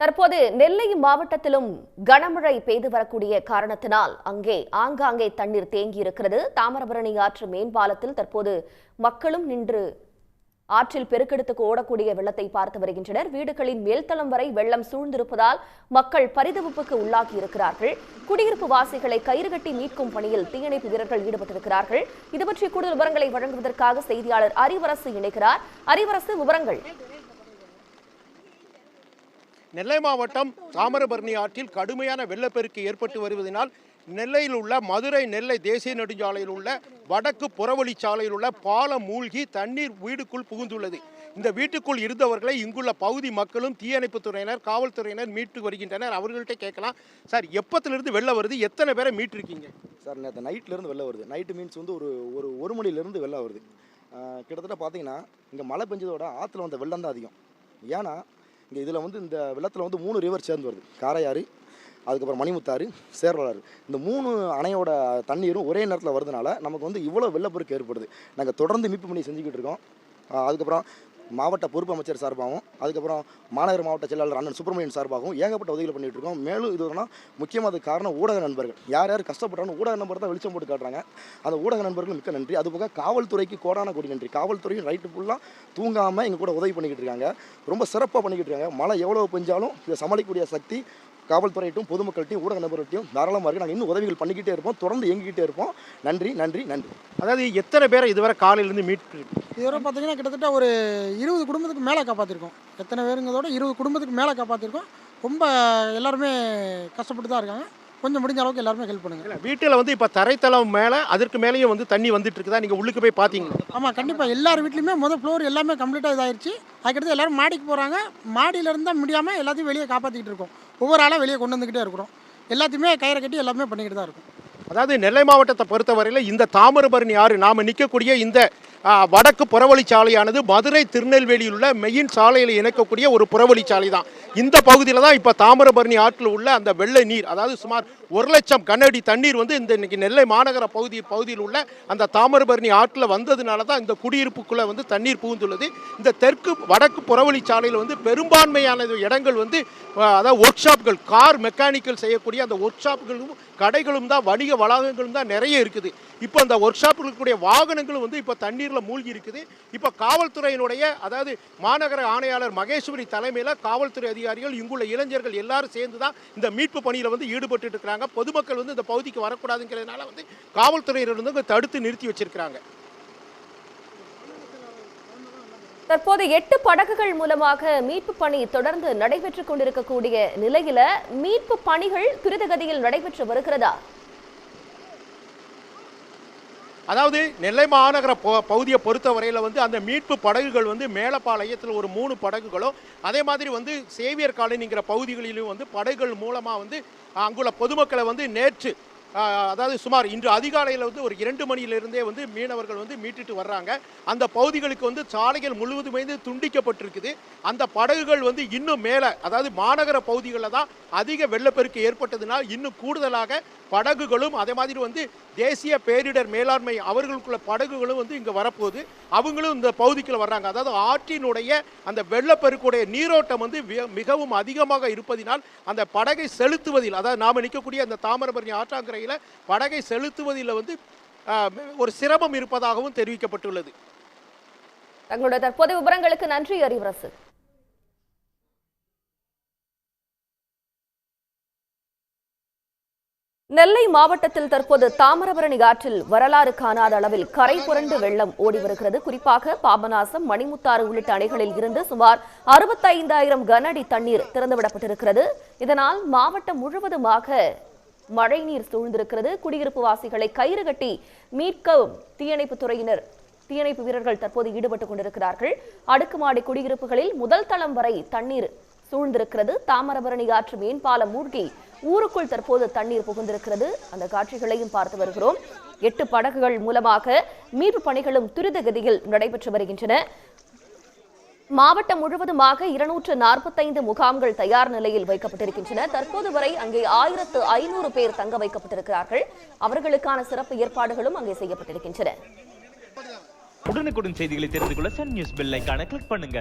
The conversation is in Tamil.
தற்போது நெல்லை மாவட்டத்திலும் கனமழை பெய்து வரக்கூடிய காரணத்தினால் அங்கே ஆங்காங்கே தண்ணீர் தேங்கி இருக்கிறது தாமிரபரணி ஆற்று மேம்பாலத்தில் தற்போது மக்களும் நின்று ஆற்றில் பெருக்கெடுத்துக்கு ஓடக்கூடிய வெள்ளத்தை பார்த்து வருகின்றனர். வீடுகளின் மேல்தளம் வரை வெள்ளம் சூழ்ந்திருப்பதால் மக்கள் பரிதவிப்புக்கு உள்ளாகி இருக்கிறார்கள். குடியிருப்பு வாசிகளை கயிறு கட்டி மீட்கும் பணியில் தீயணைப்பு வீரர்கள் ஈடுபட்டிருக்கிறார்கள். இது பற்றி கூடுதல் விவரங்களை வழங்குவதற்காக செய்தியாளர் அரிவரசு இணைகிறார். அரிவரசு விவரங்கள். நெல்லை மாவட்டம் தாமிரபரணி ஆற்றில் கடுமையான வெள்ளப்பெருக்கு ஏற்பட்டு வருவதனால் நெல்லையில் உள்ள மதுரை நெல்லை தேசிய நெடுஞ்சாலையில் உள்ள வடக்கு புறவழி சாலையில் உள்ள பாலம் மூழ்கி தண்ணீர் வீடுக்குள் புகுந்துள்ளது. இந்த வீட்டுக்குள் இருந்தவர்களை இங்குள்ள பகுதி மக்களும் தீயணைப்புத் துறையினர் காவல்துறையினர் மீட்டு வருகின்றனர். அவர்கள்ட்ட கேட்கலாம். சார் எப்பத்திலிருந்து வெளில வருது? எத்தனை பேரை மீட்டிருக்கீங்க? சார் நேற்று நைட்லேருந்து வெளில வருது. நைட்டு மீன்ஸ் வந்து ஒரு ஒரு ஒரு மணிலேருந்து வெளில வருது. கிட்டத்தட்ட பார்த்தீங்கன்னா இங்கே மழை பெஞ்சதோட ஆற்றுல வந்த வெள்ளம் தான் அதிகம். ஏன்னா இங்கே இதில் வந்து இந்த வெள்ளத்தில் வந்து மூணு ரிவர் சேர்ந்து வருது. காரையாறு அதுக்கப்புறம் மணிமுத்தாறு சேர்வலாறு. இந்த மூணு அணையோட தண்ணீரும் ஒரே நேரத்தில் வருதுனால நமக்கு வந்து இவ்வளோ வெள்ளப்பெருக்கு ஏற்படுது. நாங்கள் தொடர்ந்து மீட்பு பண்ணி செஞ்சுக்கிட்டு இருக்கோம். அதுக்கப்புறம் மாவட்ட பொறுப்பு அமைச்சர் சார்பாகவும் அதுக்கப்புறம் மாநகர மாவட்ட செயலாளர் அண்ணன் சுப்பிரமணியன் சார்பாகவும் ஏகப்பட்ட உதவிகள் பண்ணிட்டு இருக்கோம். மேலும் இது வரலாம் முக்கியமாக அது காரணம் ஊடக நண்பர்கள். யார் யார் கஷ்டப்படுறாங்க ஊடக நண்பர் தான் வெளிச்சம் போட்டு காட்டுறாங்க. அந்த ஊடக நண்பர்கள் மிக்க நன்றி. அதுபோக காவல்துறைக்கு கோடான கொடி நன்றி. காவல்துறையும் ரைட்டு ஃபுல்லாக தூங்காமல் எங்கள் கூட உதவி பண்ணிக்கிட்டு இருக்காங்க. ரொம்ப சிறப்பாக பண்ணிக்கிட்டு இருக்காங்க. மழை எவ்வளோ பெஞ்சாலும் இதை சமாளிக்கக்கூடிய சக்தி காவல்துறையிட்டும் பொதுமக்கள்கிட்டையும் ஊடக நண்பர்கள்ட்டையும் தாராளமாக இருக்குது நாங்கள் இன்னும் உதவிகள் பண்ணிக்கிட்டே இருப்போம். தொடர்ந்து இயங்கிக்கிட்டே இருப்போம். நன்றி நன்றி நன்றி. அதாவது எத்தனை பேரை இதுவரை காலையிலேருந்து மீட்டு இதுவரை பார்த்தீங்கன்னா கிட்டத்தட்ட ஒரு இருபது குடும்பத்துக்கு மேலே காப்பாற்றிருக்கோம் எத்தனை பேருங்கிறதோட இருபது குடும்பத்துக்கு மேலே காப்பாற்றிருக்கோம் ரொம்ப எல்லாருமே கஷ்டப்பட்டு தான் இருக்காங்க. கொஞ்சம் முடிஞ்ச அளவுக்கு எல்லாருமே ஹெல்ப் பண்ணுங்க. இல்லை வீட்டில் வந்து இப்போ தரைத்தளம் மேலே அதற்கு மேலேயும் வந்து தண்ணி வந்துட்டு இருக்குதா? நீங்கள் உள்ளுக்கு போய் பார்த்தீங்க ஆமாம் கண்டிப்பாக எல்லார் வீட்லையுமே முதல் ஃப்ளோர் எல்லாமே கம்ப்ளீட்டாக இதாயிருச்சு. அதுக்கடுத்து எல்லாரும் மாடிக்கு போகிறாங்க மாடியில இருந்தால் முடியாமல் எல்லாத்தையும் வெளியே காப்பாற்றிக்கிட்டு இருக்கோம். ஒவ்வொரு ஆளாக வெளியே கொண்டு வந்துக்கிட்டே இருக்கிறோம். எல்லாத்தையுமே கயிறை கட்டி எல்லாமே பண்ணிக்கிட்டு தான் இருக்கும். அதாவது நெல்லை மாவட்டத்தை பொறுத்தவரையில் இந்த தாமிரபரணி ஆறு நாம் நிற்கக்கூடிய இந்த வடக்கு புறவழி சாலையானது மதுரை திருநெல்வேலியில் உள்ள மெயின் சாலையில் இணைக்கக்கூடிய ஒரு புறவழி சாலை தான். இந்த பகுதியில் தான் இப்போ தாமிரபரணி ஆற்றில் உள்ள அந்த வெள்ளை நீர் அதாவது சுமார் ஒரு லட்சம் கனஅடி தண்ணீர் வந்து இந்த இன்னைக்கு நெல்லை மாநகர பகுதி பகுதியில் உள்ள அந்த தாமிரபரணி ஆற்றில் வந்ததுனால தான் இந்த குடியிருப்புக்குள்ளே வந்து தண்ணீர் புகுந்துள்ளது. இந்த தெற்கு வடக்கு புறவழி சாலையில் வந்து பெரும்பான்மையான இடங்கள் வந்து அதாவது ஒர்க் ஷாப்கள் கார் மெக்கானிக்கல் செய்யக்கூடிய அந்த ஒர்க் ஷாப்புகளும் கடைகளும் தான் வணிக வளாகங்களும் தான் நிறைய இருக்குது. இப்போ அந்த ஒர்க் ஷாப்புகளுக்குடைய வாகனங்களும் வந்து இப்போ தண்ணீரில் மூழ்கி இருக்குது. இப்போ காவல்துறையினுடைய அதாவது மாநகர ஆணையாளர் மகேஸ்வரி தலைமையில் காவல்துறை அதிகாரிகள் இங்குள்ள இளைஞர்கள் எல்லாரும் சேர்ந்து தான் இந்த மீட்பு பணியில் வந்து ஈடுபட்டு இருக்கிறாங்க. பொதுமக்கள் வந்து இந்த பகுதிக்கு வரக்கூடாதுங்கிறதுனால வந்து காவல்துறையினர் வந்து தடுத்து நிறுத்தி வச்சிருக்கிறாங்க. தற்போது எட்டு படகுகள் மூலமாக மீட்பு பணி தொடர்ந்து நடைபெற்றுக் கொண்டிருக்கக்கூடிய நிலையில மீட்பு பணிகள் துரிதகதியில் நடைபெற்று வருகிறதா? அதாவது நெல்லை மாநகர ப- பகுதியை பொறுத்தவரையில் வந்து அந்த மீட்பு படகுகள் வந்து மேலப்பாளையத்தில் ஒரு மூணு படகுகளும் அதே மாதிரி வந்து சேவியர் காலனிங்கிற பகுதிகளிலும் வந்து படகுகள் மூலமாக வந்து அங்குள்ள பொதுமக்களை வந்து நேற்று அதாவது சுமார் இன்று அதிகாலையில் வந்து ஒரு இரண்டு மணியிலிருந்தே வந்து மீனவர்கள் வந்து மீட்டுட்டு வர்றாங்க. அந்த பகுதிகளுக்கு வந்து சாலைகள் முழுவதுமே வந்து துண்டிக்கப்பட்டிருக்குது. அந்த படகுகள் வந்து இன்னும் மேலே அதாவது மாநகர பகுதிகளில் தான் அதிக வெள்ளப்பெருக்கு ஏற்பட்டதுனால் இன்னும் கூடுதலாக படகுகளும் அதே மாதிரி வந்து தேசிய பேரிடர் மேலாண்மை அவர்களுக்குள்ள படகுகளும் வந்து இங்கே வரப்போகுது. அவங்களும் இந்த பகுதிக்குள்ள வர்றாங்க. அதாவது ஆற்றினுடைய அந்த வெள்ளப்பெருக்குடைய நீரோட்டம் வந்து மிகவும் அதிகமாக இருப்பதினால் அந்த படகை செலுத்துவதில் அதாவது நாம் நிற்கக்கூடிய அந்த தாமிரபரணி ஆற்றாங்கரையில் படகை செலுத்துவதில் வந்து ஒரு சிரமம் இருப்பதாகவும் தெரிவிக்கப்பட்டுள்ளது. தங்களுடைய தற்போதைய விவரங்களுக்கு நன்றி அறிவரசு நெல்லை மாவட்டத்தில் தற்போது தாமிரபரணி ஆற்றில் வரலாறு காணாத அளவில் கரை புரண்டு வெள்ளம் ஓடி வருகிறது. குறிப்பாக பாபநாசம் மணிமுத்தாறு உள்ளிட்ட அணைகளில் இருந்து சுமார் அறுபத்தைந்தாயிரம் கன அடி தண்ணீர் திறந்துவிடப்பட்டிருக்கிறது. இதனால் மாவட்டம் முழுவதுமாக மழைநீர் சூழ்ந்திருக்கிறது. குடியிருப்பு வாசிகளை கயிறு கட்டி மீட்க தீயணைப்பு துறையினர் தீயணைப்பு வீரர்கள் தற்போது ஈடுபட்டுக் கொண்டிருக்கிறார்கள். அடுக்குமாடி குடியிருப்புகளில் முதல் தளம் வரை தண்ணீர் சூழ்ந்திருக்கிறது. தாமிரபரணி ஆற்று மேம்பாலம் மூழ்கி ஊருக்குள் தற்போது தண்ணீர் புகுந்திருக்கிறது. அந்த காட்சிகளையும் பார்த்து வருகிறோம். எட்டு படகுகள் மூலமாக மீட்பு பணிகளும் துரித கதியில் நடைபெற்று வருகின்றன. மாவட்டம் முழுவதுமாக இருநூற்று நாற்பத்தைந்து முகாம்கள் தயார் நிலையில் வைக்கப்பட்டிருக்கின்றன. தற்போது வரை அங்கே ஆயிரத்து ஐநூறு பேர் தங்க வைக்கப்பட்டிருக்கிறார்கள். அவர்களுக்கான சிறப்பு ஏற்பாடுகளும் அங்கே செய்யப்பட்டிருக்கின்றன. உடனுக்குடன் செய்திகளை தெரிந்து கொள்ள சன் நியூஸ் பெல் கிளிக் பண்ணுங்க.